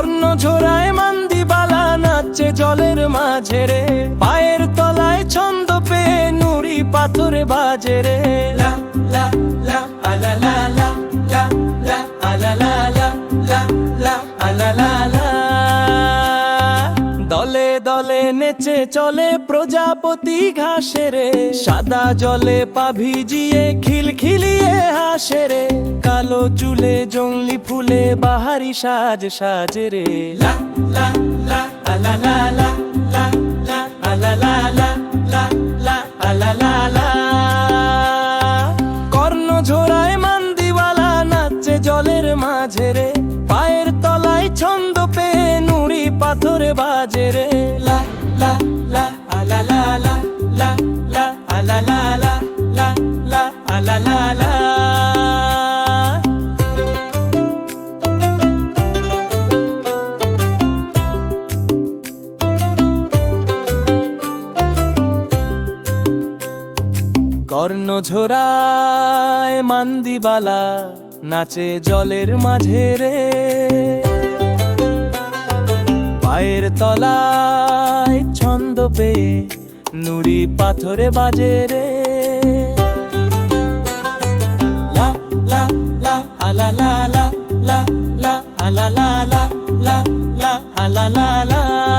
স্বর্ণ ঝোড়ায় মান্দি বালা নাচে জলের মাঝে রে পায়ের তলায় ছন্দ পে নুড়ি পাথরে বাজে রে দলে দলে নেচে চলে প্রজাপতি ঘাসে সাদা জলে পাভিজিয়ে খিলখিলিয়ে হাসে রে কাল চুলে জংলি ফুলে বাহারি সাজ সাজে রে লা লা লা আলা লা লা লা লা আলা লা লা লা লা আলা লা লা কর্ণ ঝোড়ায় মান্দিওয়ালা নাচে জলের মাঝে রে পায়ের তলায় ছন্দ পেয়ে নুড়ি পাথরে বাজে রে লা লা লা লা লা লা লা আলা লা লা লা লা আলা লা লা কর্ণ ঝোড়ায় মান্দিবালা নাচে জলের মাঝে রে পায়ের তলায় ছন্দ পেয়ে নুড়ি পাথরে বাজে রে লা লা লা আলা লা লা লা লা আলা লা লা লা লা আলা লা লা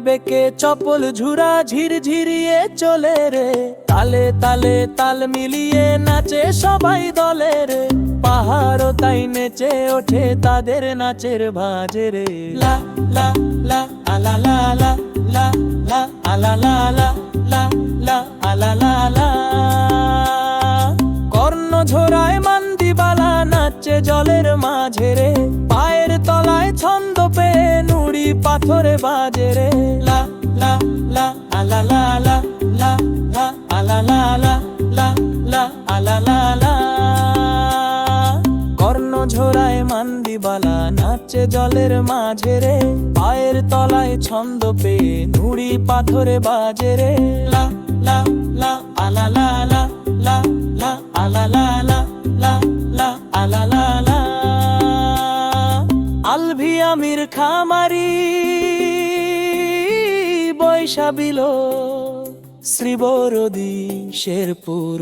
বেকে চপল ঝুরা ঝির ঝিরিয়ে চলে রে। তালে তালে তাল মিলিয়ে নাচে সবাই দলের রে। তাই নেচে ওঠে তাদের নাচের ভাজে রে। লা লা লা পাথরে বাজে রে লা লা লা আলা লা লা লা আলা লা লা লা আলা লা কর্ণ ঝোড়ায় মান্দিবালা নাচে জলের মাঝে রে পায়ের তলায় ছন্দ পেয়ে নুড়ি পাথরে বাজে রে লা লা লা আলা লা লা লা লা আলা লা লা খামারি বৈশাবিল শ্রীবরদী শেরপুর।